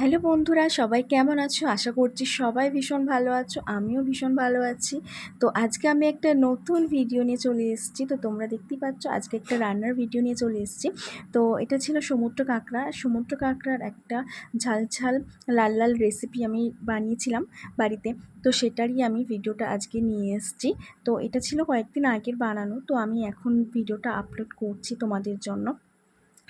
Hello বন্ধুরা, সবাই কেমন আছো? আশা করছি সবাই ভীষণ ভালো আছো, আমিও ভীষণ ভালো আছি। তো আজকে আমি একটা নতুন ভিডিও নিয়ে চলে এসেছি। তো তোমরা দেখতেই পাচ্ছ, আজকে একটা রান্নার ভিডিও নিয়ে চলে এসেছি। তো এটা ছিল সমুদ্র কাঁকড়া। সমুদ্র কাঁকড়ার একটা ঝাল ঝাল, লাল লাল রেসিপি আমি বানিয়েছিলাম বাড়িতে। তো সেটারই আমি ভিডিওটা আজকে নিয়ে এসেছি। তো এটা ছিল কয়েকদিন আগের বানানো। তো আমি এখন ভিডিওটা আপলোড করছি তোমাদের জন্য।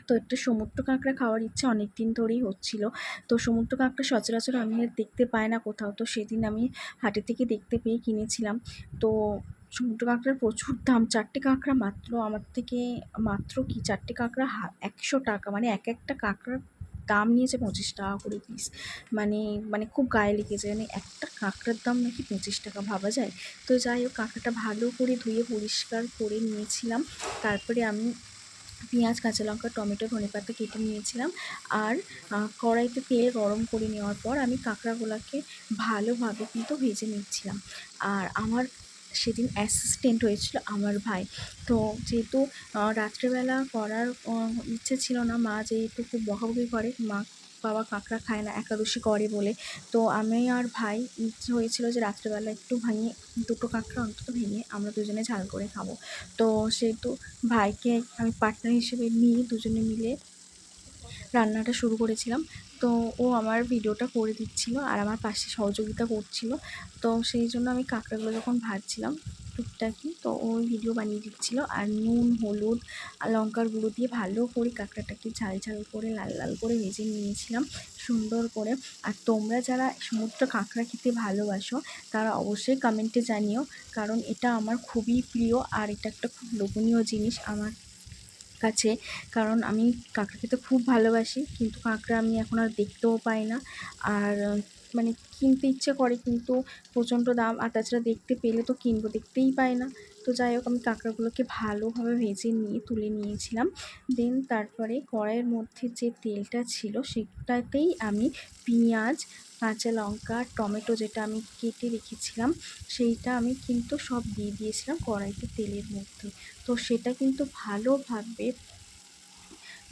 তো একটা সমুদ্র কাঁকড়া খাওয়ার ইচ্ছে অনেক দিন ধরেই হচ্ছিল। তো সমুদ্র কাঁকড়া সচরাচর আমি আর দেখতে পাই না কোথাও। তো সেদিন আমি হাটে থেকে দেখতে পেয়ে কিনেছিলাম। তো সমুদ্র কাঁকড়ার প্রচুর দাম। চারটে কাঁকড়া মাত্র। আমার থেকে মাত্র কি? চারটে কাঁকড়া একশো টাকা। মানে এক একটা কাঁকড়ার দাম নিয়েছে পঁচিশ টাকা করে পিস মানে মানে খুব গায়ে লেগেছে। মানে একটা কাঁকড়ার দাম নাকি পঁচিশ টাকা ভাবা যায়? তো যাই হোক, কাঁকড়াটা ভালো করে ধুয়ে পরিষ্কার করে নিয়েছিলাম। তারপরে আমি পেঁয়াজ, কাঁচা লঙ্কা, টমেটো, ধনে পাতা কেটে নিয়েছিলাম। আর কড়াইতে তেল গরম করে নেওয়ার পর আমি কাঁকড়াগুলোকে ভালোভাবে কিন্তু ভেজে নিচ্ছিলাম। আর আমার সেদিন অ্যাসিস্ট্যান্ট হয়েছিল আমার ভাই। তো যেহেতু রাত্রেবেলা করার ইচ্ছে ছিল না, মা যেহেতু খুব বকাবকি করে, মা বাবা কাঁকড়া খায় না, একাদশী করে বলে। তো আমি আর ভাই ইচ্ছে হয়েছিল যে রাত্রেবেলা একটু ভেঙে দুটো কাঁকড়া অন্তত ভেঙে আমরা দুজনে ঝাল করে খাব। তো সেহেতু ভাইকে আমি পার্টনার হিসেবে নিয়ে দুজনে মিলে রান্নাটা শুরু করেছিলাম। তো ও আমার ভিডিওটা করে দিচ্ছিল আর আমার পাশে সহযোগিতা করছিল। তো সেই জন্য আমি কাঁকড়াগুলো যখন ভাজছিলাম টুকটাকি তো ওই ভিডিও বানিয়ে দিচ্ছিল। আর নুন, হলুদ লঙ্কার গুঁড়ো দিয়ে ভালো করে কাঁকড়াটাকে ঝাল ঝাল করে, লাল লাল করে ভেজে নিয়েছিলাম। সুন্দর করে। আর তোমরা যারা সমুদ্র কাঁকড়া খেতে ভালোবাসো, তারা অবশ্যই কমেন্টে জানিও। কারণ এটা আমার খুবই প্রিয় আর এটা একটা খুব লোভনীয় জিনিস আমার কাছে। কারণ আমি কাঁকড়া খেতে খুব ভালোবাসি, কিন্তু কাঁকড়া আমি এখন আর দেখতেও পাই না। আর মানে কিনতে ইচ্ছে করে, কিন্তু প্রচণ্ড দাম, আর তাছাড়া দেখতে পেলে তো কিনবো, দেখতেই পাই না। তো যাই হোক, আমি কাঁকড়াগুলোকে ভালোভাবে ভেজে নিয়ে, তুলে নিয়েছিলাম। দেন তারপরে কড়াইয়ের মধ্যে যে তেলটা ছিল, সেটাতেই আমি পেঁয়াজ, কাঁচা লঙ্কা, টমেটো যেটা আমি কেটে রেখেছিলাম, সেইটা আমি কিন্তু সব দিয়ে দিয়েছিলাম কড়াইতে তেলের মধ্যে। তো সেটা কিন্তু ভালোভাবে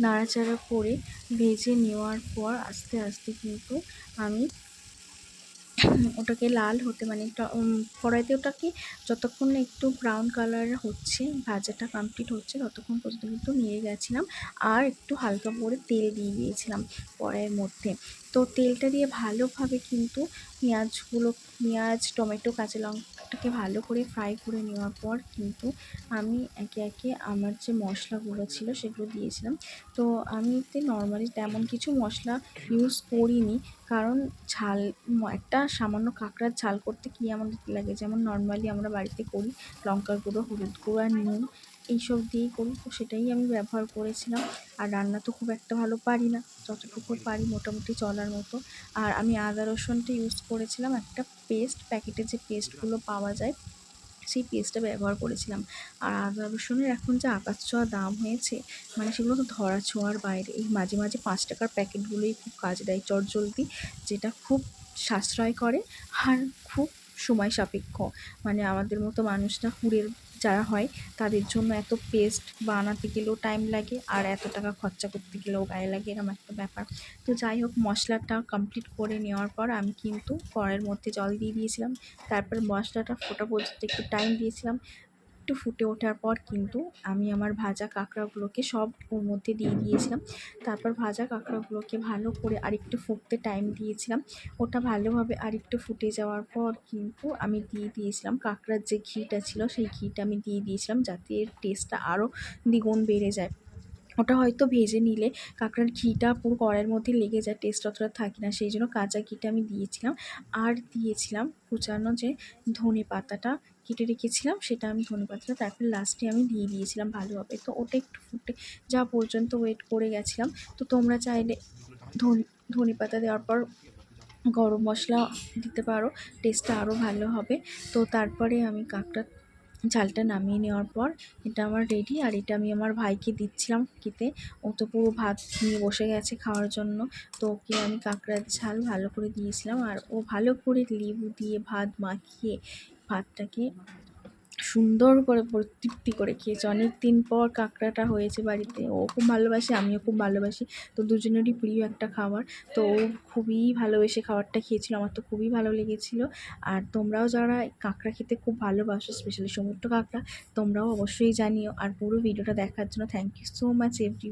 নাড়াচাড়া করে ভেজে নেওয়ার পর আস্তে আস্তে কিন্তু আমি ওটাকে লাল হতে মানে কড়াইতে ওটাকে যতক্ষণ একটু ব্রাউন কালার হচ্ছে, ভাজাটা কমপ্লিট হচ্ছে, ততক্ষণ পর্যন্ত কিন্তু নিয়ে গেছিলাম। আর একটু হালকা করে তেল দিয়ে দিয়েছিলাম কড়াইয়ের মধ্যে। তো তেলটা দিয়ে ভালোভাবে কিন্তু পেঁয়াজগুলো, পেঁয়াজ, টমেটো, কাঁচা লঙ্কাটাকে ভালো করে ফ্রাই করে নেওয়ার পর কিন্তু আমি একে একে আমার যে মশলাগুলো ছিল সেগুলো দিয়েছিলাম। তো আমি তো নর্মালি তেমন কিছু মশলা ইউজ করিনি কারণ ঝাল, একটা সামান্য কাঁকড়ার ঝাল করতে কী আমাদের লাগে? যেমন নর্মালি আমরা বাড়িতে করি লঙ্কার গুঁড়ো, হলুদ গুঁড়ো আর নুন। এইসব দিয়েই করি। তো সেটাই আমি ব্যবহার করেছিলাম। আর রান্না তো খুব একটা ভালো পারি না। যতটুকু পারি মোটামুটি চলার মতো। আর আমি আদা রসুনটা ইউজ করেছিলাম একটা পেস্ট প্যাকেটে যে পেস্টগুলো পাওয়া যায়, সেই পেস্টটা ব্যবহার করেছিলাম। আর আদা রসুনের এখন যে আকাশ ছোঁয়া দাম হয়েছে মানে সেগুলো তো ধরা ছোঁয়ার বাইরে। এই মাঝে মাঝে পাঁচ টাকার প্যাকেটগুলোই খুব কাজ দেয় চটজলদি, যেটা খুব সাশ্রয় করে আর খুব সময় সাপেক্ষ। মানে আমাদের মতো মানুষরা হুড়ের যারা হয়, তাদের জন্য এত পেস্ট বানাতে গেলেও টাইম লাগে আর এত টাকা খরচা করতে গেলেও গায়ে লাগে এরকম একটা ব্যাপার। তো যাই হোক, মশলাটা কমপ্লিট করে নেওয়ার পর আমি কিন্তু কড়ের মধ্যে জল দিয়ে দিয়েছিলাম। তারপর মশলাটা ফোটা পর্যন্ত একটু টাইম দিয়েছিলাম। একটু ফুটে ওঠার পর কিন্তু আমি আমার ভাজা কাঁকড়াগুলোকে সব ওর মধ্যে দিয়ে দিয়েছিলাম। তারপর ভাজা কাঁকড়াগুলোকে ভালো করে আরেকটু ফুটতে টাইম দিয়েছিলাম। ওটা ভালোভাবে আরেকটু ফুটে যাওয়ার পর কিন্তু আমি দিয়ে দিয়েছিলাম কাঁকড়ার যে ঘিটা ছিল, সেই ঘিটা আমি দিয়ে দিয়েছিলাম যাতে এর টেস্টটা আরও দ্বিগুণ বেড়ে যায়। ওটা হয়তো ভেজে নিলে কাঁকড়ার ঘিটা পুরো কড়াইয়ের মধ্যে লেগে যায় টেস্ট অতটা থাকে না। সেই জন্য কাঁচা ঘিটা আমি দিয়েছিলাম। আর দিয়েছিলাম কুচানো যে ধনে পাতাটা কেটে রেখেছিলাম, সেটা আমি ধনে পাতাটা তারপর লাস্টে আমি দিয়ে দিয়েছিলাম ভালোভাবে। তো ওটা একটু ফুটে যাওয়া পর্যন্ত ওয়েট করে গেছিলাম। তো তোমরা চাইলে ধনে পাতা দেওয়ার পর গরম মশলা দিতে পারো টেস্টটা আরও ভালো হবে। তো তারপরে আমি কাঁকড়া ঝালটা নামিয়ে নেওয়ার পর এটা আমার রেডি আর এটা আমি আমার ভাইকে দিচ্ছিলাম খেতে। ও তো পুরো ভাত নিয়ে বসে গেছে খাওয়ার জন্য। তো ওকে আমি কাঁকড়ার ঝাল ভালো করে দিয়েছিলাম। আর ও ভালো করে লেবু দিয়ে ভাত মাখিয়ে ভাতটাকে সুন্দর করে তৃপ্তি করে খেয়েছে। অনেক দিন পর কাঁকড়াটা হয়েছে বাড়িতে। ও খুব ভালোবাসে, আমিও খুব ভালোবাসি। তো দুজনেরই প্রিয় একটা খাবার। তো ও খুবই ভালোবেসে খাবারটা খেয়েছিল। আমার তো খুবই ভালো লেগেছিল। আর তোমরাও যারা কাঁকড়া খেতে খুব ভালোবাসো স্পেশালি সমুদ্র কাঁকড়া, তোমরাও অবশ্যই জানিও। আর পুরো ভিডিওটা দেখার জন্য thank you so much every